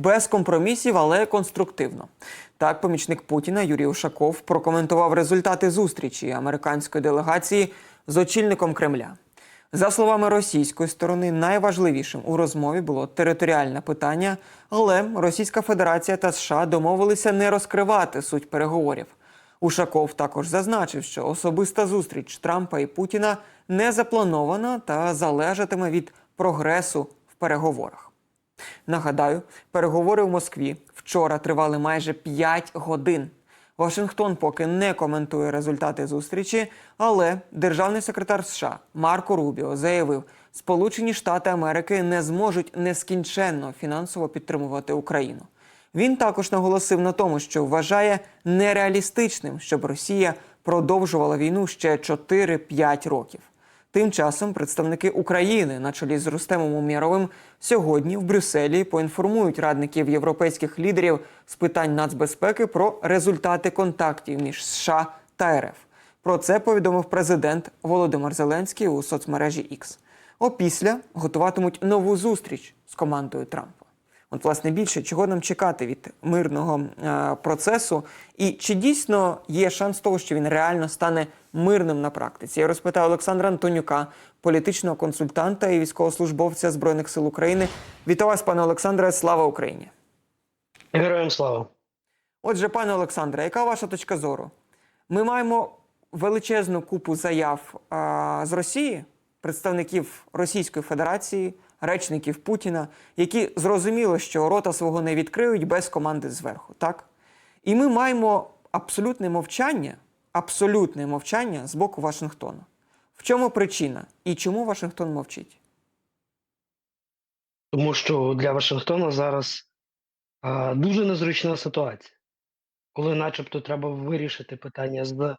Без компромісів, але конструктивно. Так, помічник Путіна Юрій Ушаков прокоментував результати зустрічі американської делегації з очільником Кремля. За словами російської сторони, найважливішим у розмові було територіальне питання, але Російська Федерація та США домовилися не розкривати суть переговорів. Ушаков також зазначив, що особиста зустріч Трампа і Путіна не запланована та залежатиме від прогресу в переговорах. Нагадаю, переговори в Москві вчора тривали майже 5 годин. Вашингтон поки не коментує результати зустрічі, але державний секретар США Марко Рубіо заявив, Сполучені Штати Америки не зможуть нескінченно фінансово підтримувати Україну. Він також наголосив на тому, що вважає нереалістичним, щоб Росія продовжувала війну ще 4-5 років. Тим часом представники України на чолі з Рустемом Умєровим сьогодні в Брюсселі поінформують радників європейських лідерів з питань нацбезпеки про результати контактів між США та РФ. Про це повідомив президент Володимир Зеленський у соцмережі X. Опісля готуватимуть нову зустріч з командою Трампа. От, власне, більше чого нам чекати від мирного е, процесу, і чи дійсно є шанс того, що він реально стане мирним на практиці? Я розпитаю Олександра Антонюка, політичного консультанта і військовослужбовця Збройних сил України. Вітаю вас, пане Олександре, слава Україні! Героям слава. Отже, пане Олександре, яка ваша точка зору? Ми маємо величезну купу заяв а, з Росії, представників Російської Федерації, речників Путіна, які зрозуміло, що рота свого не відкриють без команди зверху. Так? І ми маємо абсолютне мовчання, абсолютне мовчання з боку Вашингтона. В чому причина і чому Вашингтон мовчить? Тому що для Вашингтона зараз а, дуже незручна ситуація, коли, начебто, треба вирішити питання з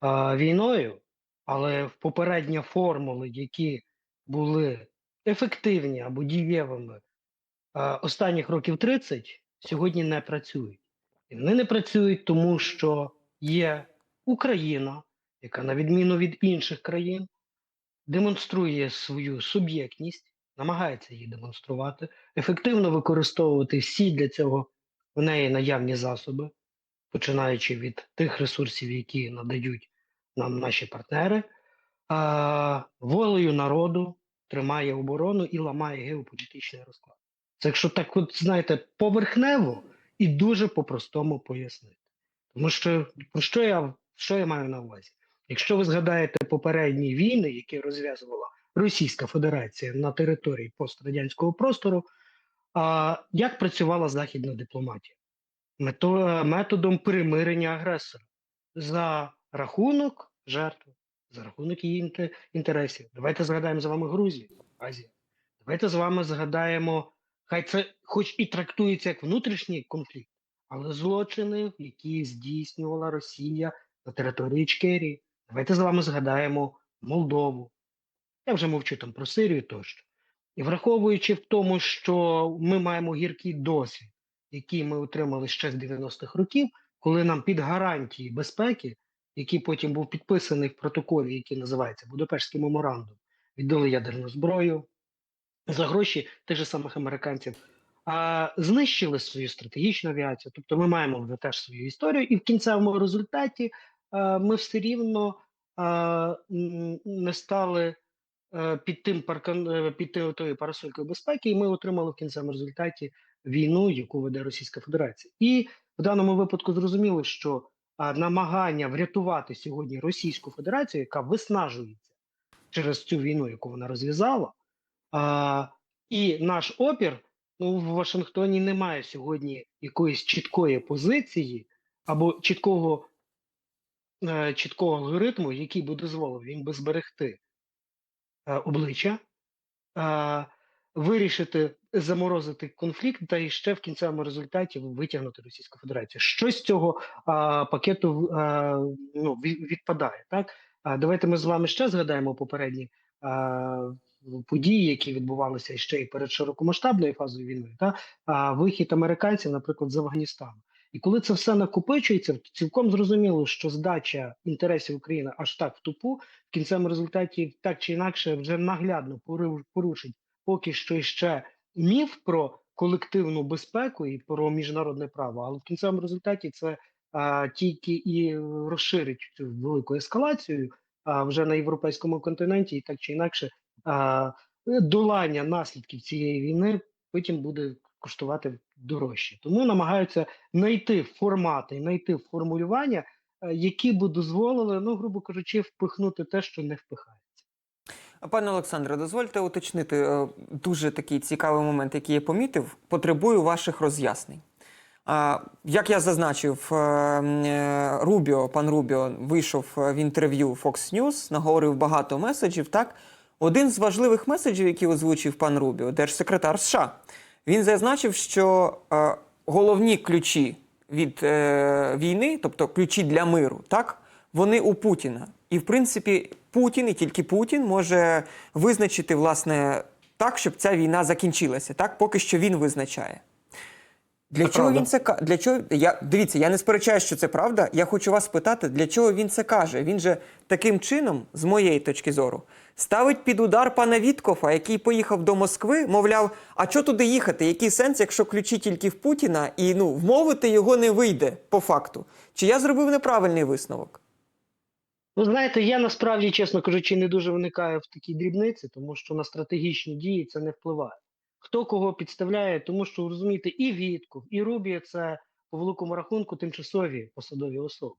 а, війною, але в попередні формули, які були ефективні або дієвими останніх років 30, сьогодні не працюють. І вони не працюють, тому що є Україна, яка, на відміну від інших країн, демонструє свою суб'єктність, намагається її демонструвати, ефективно використовувати всі для цього в неї наявні засоби, починаючи від тих ресурсів, які надають нам наші партнери, волею народу тримає оборону і ламає геополітичний розклад. Це якщо так, от знаєте, поверхнево і дуже по-простому пояснити. Тому що що я, що я маю на увазі? Якщо ви згадаєте попередні війни, які розв'язувала Російська Федерація на території пострадянського простору, а як працювала західна дипломатія? Мето, методом примирення агресора за рахунок жертви, за рахунок її інтересів. Давайте згадаємо з вами Грузію, Азія. Давайте з вами згадаємо, хай це хоч і трактується як внутрішній конфлікт, але злочини, які здійснювала Росія на території Ічкерії. Давайте з вами згадаємо Молдову. Я вже мовчу там про Сирію тощо. І враховуючи в тому, що ми маємо гіркий досвід, який ми отримали ще з 90-х років, коли нам під гарантії безпеки, який потім був підписаний в протоколі, який називається Будапештський меморандум, віддали ядерну зброю. За гроші тих же самих американців, а, знищили свою стратегічну авіацію. Тобто ми маємо вже теж свою історію, і в кінцевому результаті а, ми все рівно а, не стали е, під тим паркан е, під тою парасолькою безпеки, і ми отримали в кінцевому результаті війну, яку веде Російська Федерація. І в даному випадку зрозуміло, що намагання врятувати сьогодні Російську Федерацію, яка виснажується через цю війну, яку вона розв'язала, і наш опір. Ну, в Вашингтоні немає сьогодні якоїсь чіткої позиції або чіткого, е, чіткого алгоритму, який би дозволив їм би зберегти е, обличчя, е, вирішити, заморозити конфлікт, та і ще в кінцевому результаті витягнути Російську Федерацію. Що з цього е, пакету е, ну, відпадає? Так А давайте ми з вами ще згадаємо попередні. е, Події, які відбувалися ще і перед широкомасштабною фазою війни, та а вихід американців, наприклад, з Афганістану, і коли це все накопичується, цілком зрозуміло, що здача інтересів України аж так в тупу, в кінцевому результаті так чи інакше вже наглядно пору- порушить поки що ще міф про колективну безпеку і про міжнародне право, але в кінцевому результаті це а, тільки і розширить цю велику ескалацію а, вже на європейському континенті, і так чи інакше а, долання наслідків цієї війни потім буде коштувати дорожче. Тому намагаються знайти формати, знайти формулювання, е, які б дозволили, ну грубо кажучи, впихнути те, що не впихає. Пане Олександре, дозвольте уточнити е, дуже такий цікавий момент, який я помітив. Потребую ваших роз'яснень. Як я зазначив, е, е, Рубіо, пан Рубіо вийшов в інтерв'ю Fox News, наговорив багато меседжів. Так, один з важливих меседжів, який озвучив пан Рубіо, держсекретар США, він зазначив, що головні ключі від війни, тобто ключі для миру, так, вони у Путіна. І в принципі, Путін і тільки Путін може визначити власне так, щоб ця війна закінчилася. Так, поки що він визначає. Для Це чого правда. він це Для чого я дивіться? Я не сперечаю, що це правда. Я хочу вас спитати, для чого він це каже? Він же таким чином, з моєї точки зору, ставить під удар пана Віткофа, який поїхав до Москви, мовляв, а що туди їхати? Який сенс, якщо ключі тільки в Путіна, і ну вмовити його не вийде по факту? Чи я зробив неправильний висновок? Ви знаєте, я насправді, чесно кажучи, не дуже виникаю в такій дрібниці, тому що на стратегічні дії це не впливає. Хто кого підставляє, тому що розумієте, і Вітков, і Рубія це по великому рахунку тимчасові посадові особи.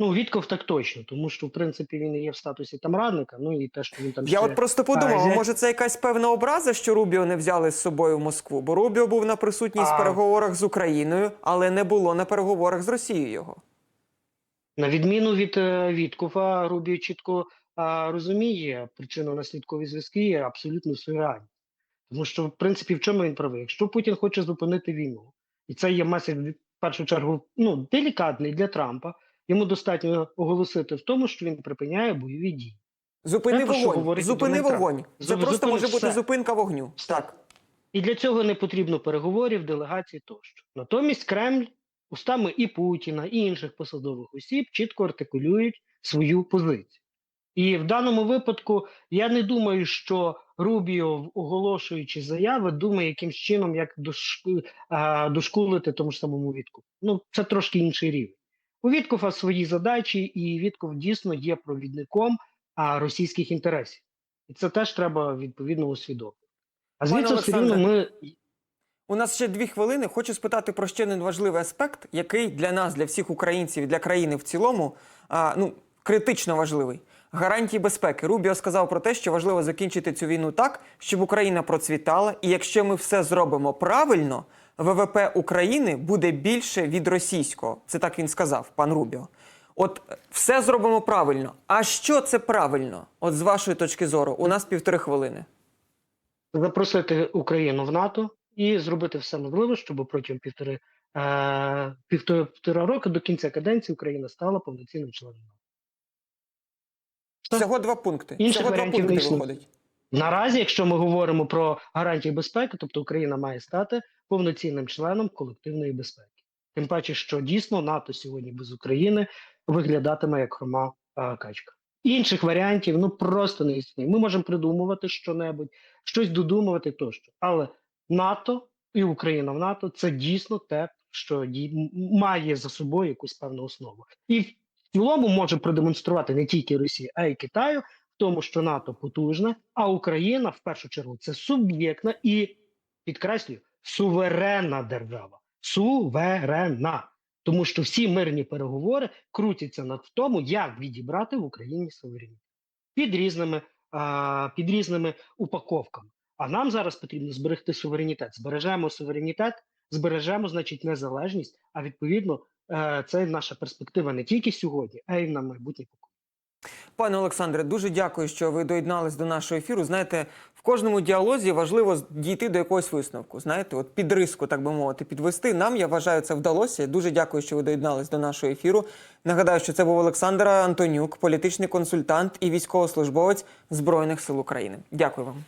Ну, Вітков так точно, тому що в принципі він і є в статусі там радника, ну і те, що він там Я ще... от просто подумав, А, а може це якась певна образа, що Рубіо не взяли з собою в Москву? Бо Рубіо був на присутність А. переговорах з Україною, але не було на переговорах з Росією його. На відміну від е, Віткова, Рубіо чітко розуміє причинно-наслідкові зв'язки є абсолютно суреальні. Тому що, в принципі, в чому він правий? Якщо Путін хоче зупинити війну, і це є меседж, в першу чергу, ну, делікатний для Трампа, йому достатньо оголосити в тому, що він припиняє бойові дії. Зупини Те, про що вогонь. говорить Зупини вогонь. Це Зуп- просто зупини може бути все. зупинка вогню. Все. Так. І для цього не потрібно переговорів, делегацій тощо. Натомість Кремль устами і Путіна, і інших посадових осіб чітко артикулюють свою позицію. І в даному випадку я не думаю, що Рубіо, оголошуючи заяви, думає якимсь чином, як дошкулити тому ж самому Вітку. Ну, це трошки інший рівень. У Віткова свої задачі, і Вітков дійсно є провідником а, російських інтересів. І це теж треба відповідно усвідомити. А звідси все рівно ми У нас ще дві хвилини. Хочу спитати про ще один важливий аспект, який для нас, для всіх українців, для країни в цілому, а, ну критично важливий. Гарантії безпеки. Рубіо сказав про те, що важливо закінчити цю війну так, щоб Україна процвітала. І якщо ми все зробимо правильно, ВВП України буде більше від російського. Це так він сказав, пан Рубіо. От все зробимо правильно. А що це правильно? От з вашої точки зору, у нас півтори хвилини. запросити Україну в НАТО і зробити все можливе, щоб протягом півтори, е, півтора, півтора року до кінця каденції Україна стала повноцінним членом. Всього два пункти. Інших Всього варіантів не пункти виходить. Наразі, якщо ми говоримо про гарантії безпеки, тобто Україна має стати повноцінним членом колективної безпеки. Тим паче, що дійсно НАТО сьогодні без України виглядатиме як хрома а, качка. Інших варіантів ну просто не існує. Ми можемо придумувати щонебудь, щось додумувати тощо. Але НАТО і Україна в НАТО це дійсно те, що має за собою якусь певну основу. І в цілому може продемонструвати не тільки Росія, а й Китаю, в тому, що НАТО потужне, а Україна в першу чергу це суб'єктна і підкреслюю суверенна держава. Суверенна. Тому що всі мирні переговори крутяться над тому, як відібрати в Україні суверенітет під різними, а, під різними упаковками. А нам зараз потрібно зберегти суверенітет. Збережемо суверенітет, збережемо, значить, незалежність. А відповідно, е, це наша перспектива не тільки сьогодні, а й на майбутнє покоління. Пане Олександре, дуже дякую, що ви доєднались до нашого ефіру. Знаєте, в кожному діалозі важливо дійти до якогось висновку. Знаєте, от під риску, так би мовити, підвести. Нам я вважаю, це вдалося. Дуже дякую, що ви доєднались до нашого ефіру. Нагадаю, що це був Олександр Антонюк, політичний консультант і військовослужбовець Збройних сил України. Дякую вам.